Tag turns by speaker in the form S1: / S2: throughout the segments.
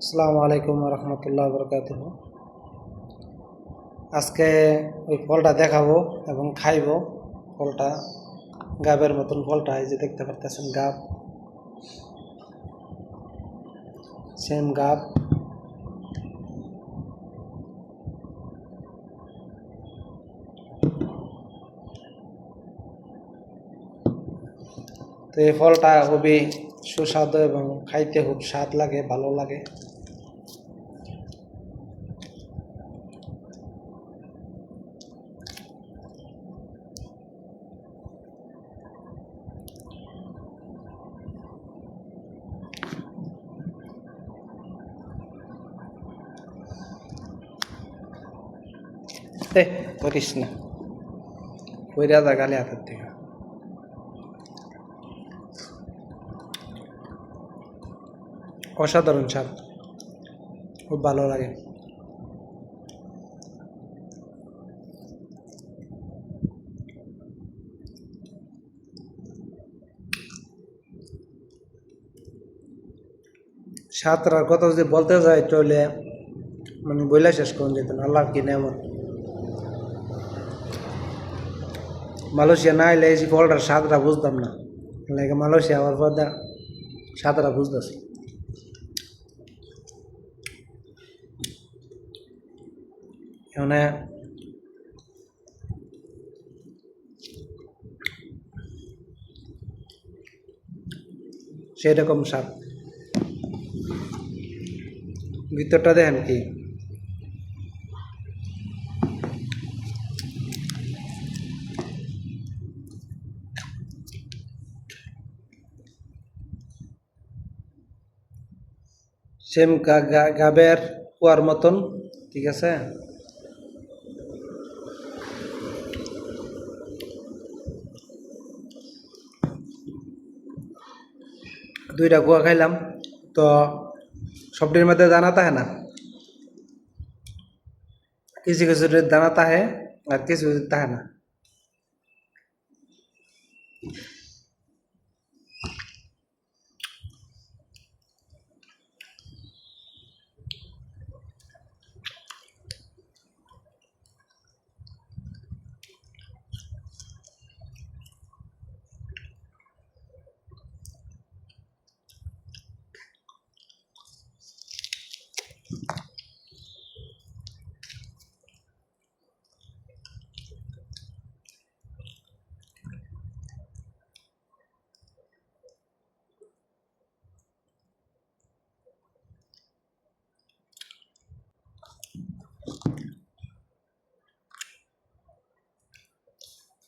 S1: আসসালামু আলাইকুম রহমতুল্লাহ বরকাত আজকে ওই ফলটা দেখাবো এবং খাইবো। ফলটা, গাবের মতন ফলটা, এই যে দেখতে পারতেছেন গাব। সেম গাব। তো এই ফলটা খুবই সুস্বাদু এবং খাইতে খুব স্বাদ লাগে, ভালো লাগে। এ করিস না গালে হাতের থেকে অসাধারণ স্বাদ খুব ভালো লাগে। সাতটার কথা যদি বলতে যাই তাহলে মানে বইলা শেষ করুন যেত না আল্লাহর কি নেমত মালয়েশিয়া না এলে এই ফলটার স্বাদটা বুঝতাম না। লাগে মালয়েশিয়া হওয়ার পর দা স্বাদটা বুঝতেছি। মানে সেই রকম স্বাদ ভিতরটা দেখেন কি? সেম গাবের কুয়ার মতন, ঠিক আছে? দুইটা গুয়া খাইলাম। তো সবটির মধ্যে দানা থাকে না? কিছু কিছু দানা তাহে আর কিছু কিছু তাহে না।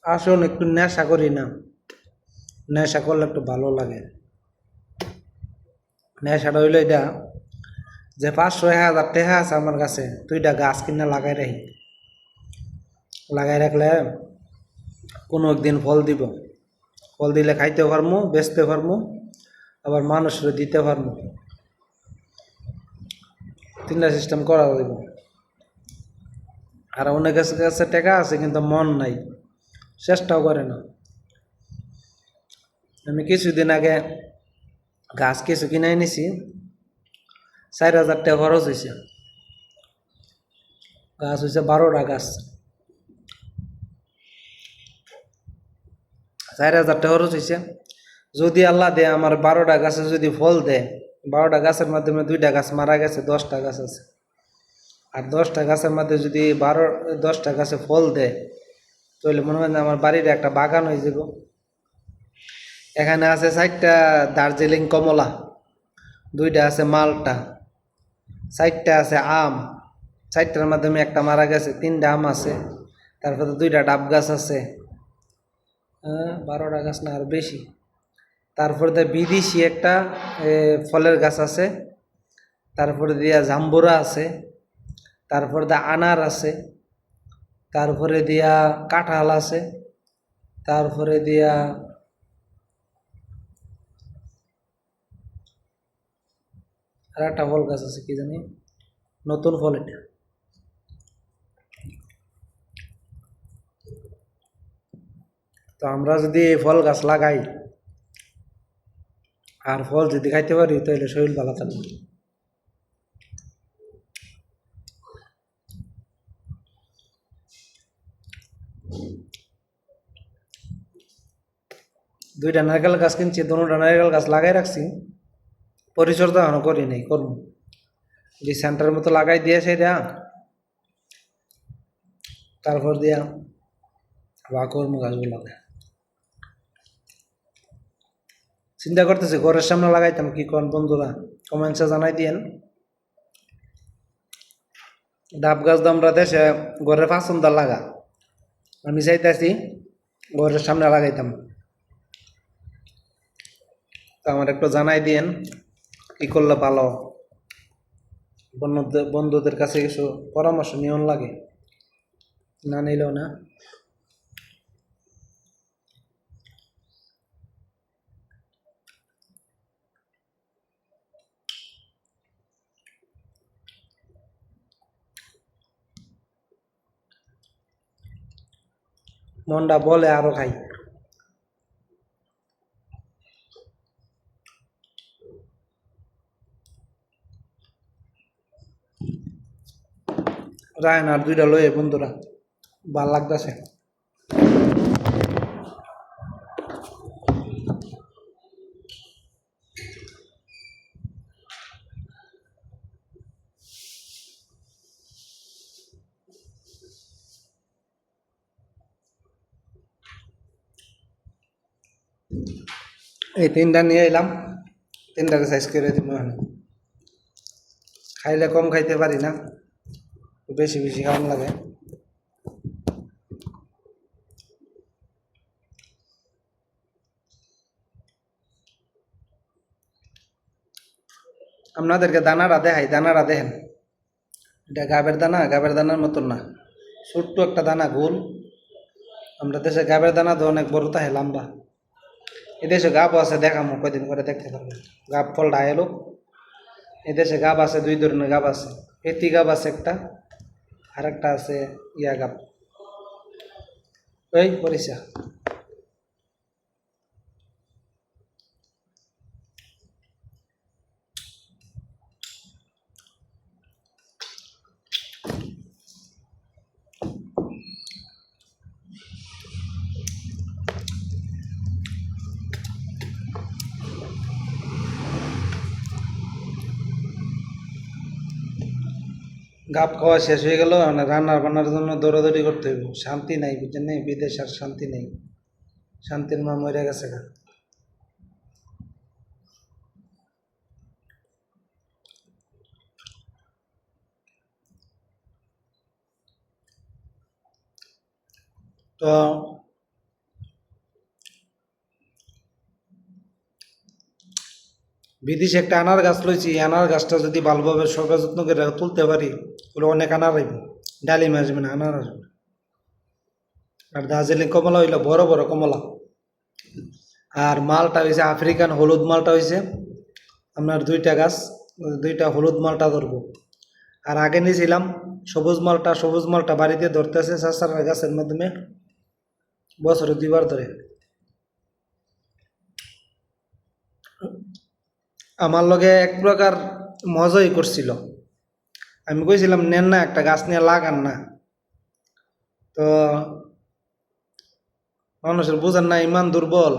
S1: আসুন, একটু নেশা করি না। নেশা করলে একটু ভালো লাগে। নেশাটা হইল এটা যে পাঁচশো, এক হাজার টাকা আছে আমার কাছে তুইটা গাছ কিনে লাগাই রাখি। লাগাই রাখলে কোনো একদিন ফল দিব। ফল দিলে খাইতে পারমু, বেচতে পারমু, আবার মানুষের দিতে পারমু। তিনটা সিস্টেম করা যাব আর অনেক কাছে কাছে টাকা আছে, কিন্তু মন নাই। চেষ্টাও করে না। আমি কিছুদিন আগে গাছ কিছু কিনে এনেছি চার হাজার টাকা খরচ হয়েছে গাছ হয়েছে বারোটা গাছ। চার হাজার টাকা খরচ হয়েছে যদি আল্লাহ দে আমার বারোটা গাছে যদি ফল দেয় বারোটা গাছের মাধ্যমে দুইটা গাছ মারা গেছে, দশটা গাছ আছে। আর দশটা গাছের মধ্যে যদি বারো দশটা গাছে ফল দেয় তাহলে মনে হয় আমার বাড়ির একটা বাগান হয়ে যাব। এখানে আছে চারটা দার্জিলিং কমলা, দুইটা আছে মালটা, চারটা আছে আম, চারটার মাধ্যমে একটা মারা গেছে, তিনটা আম আছে, তারপরে দুইটা ডাব গাছ আছে হ্যাঁ বারোটা গাছ না আর বেশি। তারপরে দিয়ে বিদেশি একটা ফলের গাছ আছে, তারপরে দিয়া জাম্বুরা আছে, তারপরে দিয়ে আনার আছে তারপরে দিয়া কাঁঠাল আছে তারপরে দিয়া আর একটা ফল গাছ আছে, কি জানি? নতুন ফল এটা। তো আমরা যদি ফল গাছ লাগাই, আর ফল যদি খাইতে পারি, তাহলে শরীর ভালো থাকবে। দুইটা নারকেল গাছ কিনছি, দুটা নারকেল গাছ লাগাই রাখছি। পরিচর্যা এখনও করি নাই, করব। যে সেন্টারের মতো লাগাই দিয়ে সেটা তারপর দিয়া বা করব গাছগুলোকে চিন্তা করতেছি, ঘরের সামনে লাগাইতাম, কি কোন বন্ধুরা? কমেন্টসে জানাই দিয়েন। ডাব গাছ তো আমরা দেশে ঘরের পছন্দ লাগা। আমি চাইতেছি ঘরের সামনে লাগাইতাম। আমার একটু জানাই দিয়েন, কি করলে ভালো? বন্ধুদের বন্ধুদের কাছে কিছু পরামর্শ নিয়ন লাগে? না নিলেও না। মনটা বলে আরও খাই। রায়ন আর দুইটা লয়ে বন্ধুরা, ভালো লাগতেছে। এই তিনটা নিয়ে এলাম তিনটাকে সাইজ করে দিব খাইলে কম খাইতে পারি না। বেশি বেশি খাওয়ান লাগে। আপনাদেরকে দানাটা দেখাই দানাটা দেখেন। এটা গাবের দানা, গাবের দানার মতন না। ছোট্ট একটা দানা, গোল। আমরা দেশে গাবের দানা তো অনেক বড়, তাহে লম্বা। এদেশে গাব আছে, দেখামো কদিন করে দেখতে পারবেন। গাব ফলটা এলো এদেশে গাব আছে, দুই ধরনের গাব আছে। পেতি গাব আছে একটা আর একটা আছে ইয়া গাব ওই পরিচা গাপ খাওয়া শেষ হয়ে গেল মানে রান্না বান্নার জন্য দৌড়াদৌড়ি করতে হইব। শান্তি নাই, বুঝছেন নেই বিদেশ আর শান্তি নেই। শান্তির মা মরে গেছে গা। তো বিদেশে একটা আনার গাছ লইছি আনার গাছটা যদি ভালোভাবে সরকার যত্ন করে তুলতে পারি তাহলে অনেক আনার আইব ডালিম আসবে না, আনার আসবে আর দার্জিলিং কমলা হইল বড় বড় কমলা। আর মালটা হয়েছে আফ্রিকান হলুদ মালটা হয়েছে আপনার দুইটা গাছ, দুইটা হলুদ মালটা ধরবো। আর আগে নিয়েছিলাম সবুজ মালটা সবুজ মালটা বাড়িতে ধরতেছে চাষার গাছের মাধ্যমে, বছরে দুইবার ধরে। আমার লগে এক প্রকার মজাই করছিল। আমি কইছিলাম, নেন না, একটা গাছ নিয়ে লাগান না। তো মানুষের বুঝেন না, ইমান দুর্বল।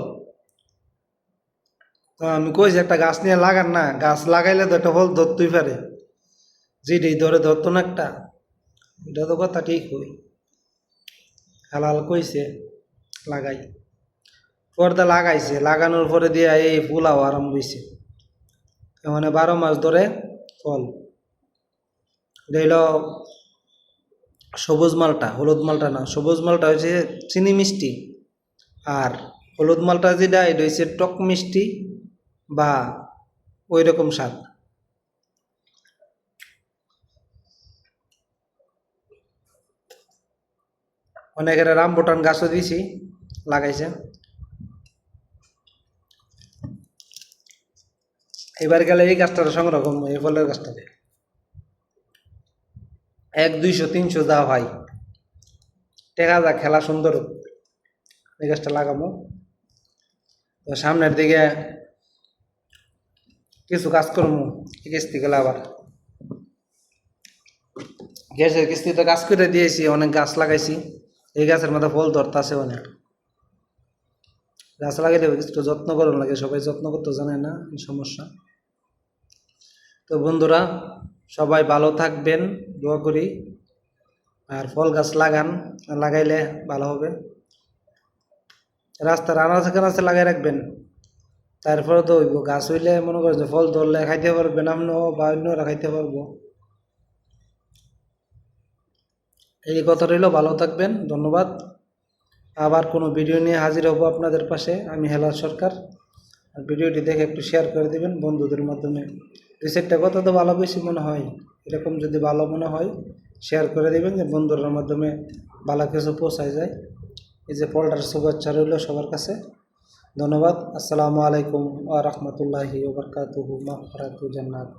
S1: তো আমি কইছি, একটা গাছ নিয়ে লাগান না, গাছ লাগাইলে তো একটা ফল ধরতেই পারে। যেটাই ধরে ধরতো না একটা, এটা তো কথা ঠিক হই। হালাল কইছে, লাগাই। পর্দা লাগাইছে, লাগানোর পরে দিয়ে এই ফুলাও আরম্ভ হয়েছে মানে বারো মাস ধরে ফল। এটা সবুজ মালটা, হলুদ মালটা না, সবুজ মালটা হচ্ছে চিনি মিষ্টি। আর হলুদ মালটা যেটা, এটা হচ্ছে টক মিষ্টি বা ওই রকম স্বাদ। অনেকের রামবুটান গাছও দিয়েছি লাগাইছে। এবার গেলে এই গাছটার সংগ্রহ করব, এই ফলের গাছটাতে এক, দুইশো, তিনশো যা ভাই টেকা যা খেলা সুন্দর এই গাছটা লাগাবো। তো সামনের দিকে কিছু কাজ করব, কিস্তি গেলে আবার। গ্যাসের কিস্তিতে কাজ করে দিয়েছি, অনেক গাছ লাগাইছি। এই গাছের মধ্যে ফল ধরতাছে অনেক। গাছ লাগাইলে একটু যত্ন করুন লাগে, সবাই যত্ন করতে জানে না, সমস্যা। তো বন্ধুরা, সবাই ভালো থাকবেন, দোয়া করি। আর ফল গাছ লাগান, লাগাইলে ভালো হবে। রাস্তার আনাচে কানাচে লাগাই রাখবেন। তারপরে তো হইব, গাছ হইলে মনে করেন যে ফল ধরলে খাইতে পারবেন আপনিও বা অন্যরা খাইতে পারব। এই কথা রইল, ভালো থাকবেন, ধন্যবাদ। আবার কোনো ভিডিও নিয়ে হাজির হব আপনাদের পাশে, আমি হেলা সরকার। আর ভিডিওটি দেখে একটু শেয়ার করে দেবেন বন্ধুদের মাধ্যমে। চারটা কথা তো ভালো বেশি মনে হয়? এরকম যদি ভালো মনে হয় শেয়ার করে দেবেন যে বন্ধুদের মাধ্যমে ভালো কিছু পৌঁছায় যায়। এই যে ফলটার শুভেচ্ছা রইল সবার কাছে। ধন্যবাদ। আসসালামু আলাইকুম আ রহমতুল্লাহি ওবরকাত মাগফিরাতু জান্নাত।